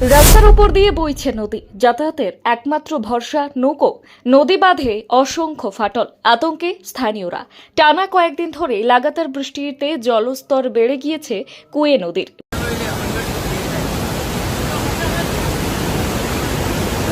রাস্তার উপর দিয়ে বইছে নদী। যাতায়াতের একমাত্র ভরসা নৌকো। নদী বাঁধে অসংখ্য ফাটল, আতঙ্কে স্থানীয়রা। টানা কয়েকদিন ধরে লাগাতার বৃষ্টিতে জলস্তর বেড়ে গিয়েছে কুয়ে নদীর।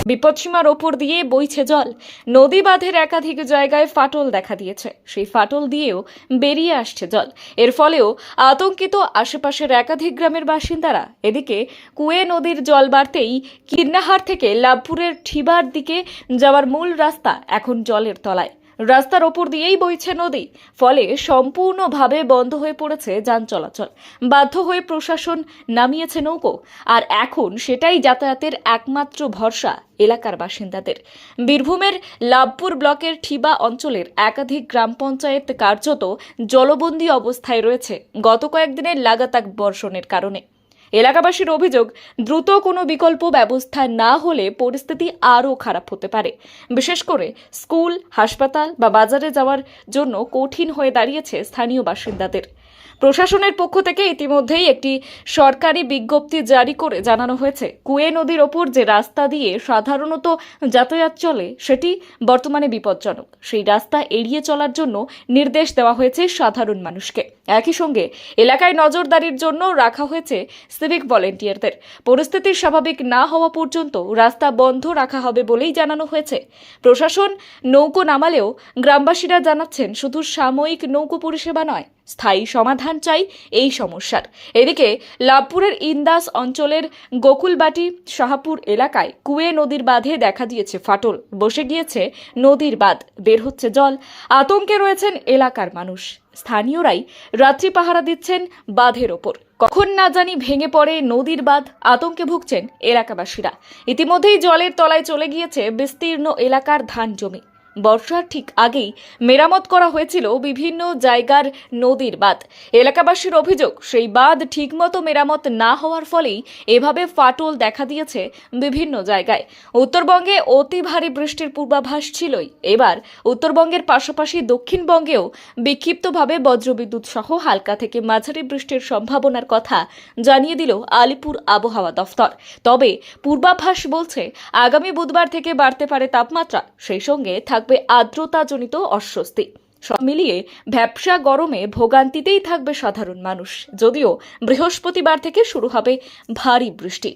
বিপদসীমার ওপর দিয়ে বইছে জল। নদী বাঁধের একাধিক জায়গায় ফাটল দেখা দিয়েছে। সেই ফাটল দিয়েও বেরিয়ে আসছে জল। এর ফলেও আতঙ্কিত আশেপাশের একাধিক গ্রামের বাসিন্দারা। এদিকে কুয়ে নদীর জল বাড়তেই কিন্নাহার থেকে লাভপুরের ঠিবার দিকে যাওয়ার মূল রাস্তা এখন জলের তলায়। রাস্তার ওপর দিয়েই বইছে নদী। ফলে সম্পূর্ণভাবে বন্ধ হয়ে পড়েছে যান চলাচল। বাধ্য হয়ে প্রশাসন নামিয়েছে নৌকো। আর এখন সেটাই যাতায়াতের একমাত্র ভরসা এলাকার বাসিন্দাদের। বীরভূমের লাভপুর ব্লকের ঠিবা অঞ্চলের একাধিক গ্রাম পঞ্চায়েত কার্যত জলবন্দী অবস্থায় রয়েছে। গত কয়েকদিনের লাগাতার বর্ষণের কারণে। এলাকাবাসীর অভিযোগ, দ্রুত কোনো বিকল্প ব্যবস্থা না হলে পরিস্থিতি আরও খারাপ হতে পারে। বিশেষ করে স্কুল, হাসপাতাল বা বাজারে যাওয়ার জন্য কঠিন হয়ে দাঁড়িয়েছে স্থানীয় বাসিন্দাদের। প্রশাসনের পক্ষ থেকে ইতিমধ্যেই একটি সরকারি বিজ্ঞপ্তি জারি করে জানানো হয়েছে। কুয়ে নদীর ওপর যে রাস্তা দিয়ে সাধারণত যাতায়াত চলে, সেটি বর্তমানে বিপজ্জনক। সেই রাস্তা এড়িয়ে চলার জন্য নির্দেশ দেওয়া হয়েছে সাধারণ মানুষকে। একই সঙ্গে এলাকায় নজরদারির জন্য রাখা হয়েছে সিভিক ভলেন্টিয়ারদের। পরিস্থিতি স্বাভাবিক না হওয়া পর্যন্ত রাস্তা বন্ধ রাখা হবে বলেই জানানো হয়েছে। প্রশাসন নৌকো নামালেও গ্রামবাসীরা জানাচ্ছেন, শুধু সাময়িক নৌকো পরিষেবা নয়, স্থায়ী সমাধান চাই এই সমস্যার। এদিকে লাভপুরের ইন্দাস অঞ্চলের গোকুলবাটি শাহাপুর এলাকায় কুয়ে নদীর বাঁধে দেখা দিয়েছে ফাটল। বসে গিয়েছে নদীর বাঁধ, বের হচ্ছে জল। আতঙ্কে রয়েছেন এলাকার মানুষ। স্থানীয়রাই রাত্রি পাহারা দিচ্ছেন বাঁধের ওপর। কখন না জানি ভেঙে পড়ে নদীর বাঁধ, আতঙ্কে ভুগছেন এলাকাবাসীরা। ইতিমধ্যেই জলের তলায় চলে গিয়েছে বিস্তীর্ণ এলাকার ধান জমি। বর্ষার ঠিক আগেই মেরামত করা হয়েছিল বিভিন্ন জায়গার নদীর বাঁধ। এলাকাবাসীর অভিযোগ, সেই বাঁধ ঠিকমতো মেরামত না হওয়ার ফলেই এভাবে ফাটল দেখা দিয়েছে বিভিন্ন জায়গায়। উত্তরবঙ্গে অতি ভারী বৃষ্টির পূর্বাভাস ছিলই। এবার উত্তরবঙ্গের পাশাপাশি দক্ষিণবঙ্গেও বিক্ষিপ্তভাবে বজ্রবিদ্যুৎ সহ হালকা থেকে মাঝারি বৃষ্টির সম্ভাবনার কথা জানিয়ে দিল আলিপুর আবহাওয়া দফতর। তবে পূর্বাভাস বলছে, আগামী বুধবার থেকে বাড়তে পারে তাপমাত্রা। সেই সঙ্গে থাকবে আর্দ্রতাজনিত অস্বস্তি। সব মিলিয়ে ভ্যাবসা গরমে ভোগান্তিতেই থাকবে সাধারণ মানুষ। যদিও বৃহস্পতিবার থেকে শুরু হবে ভারী বৃষ্টি।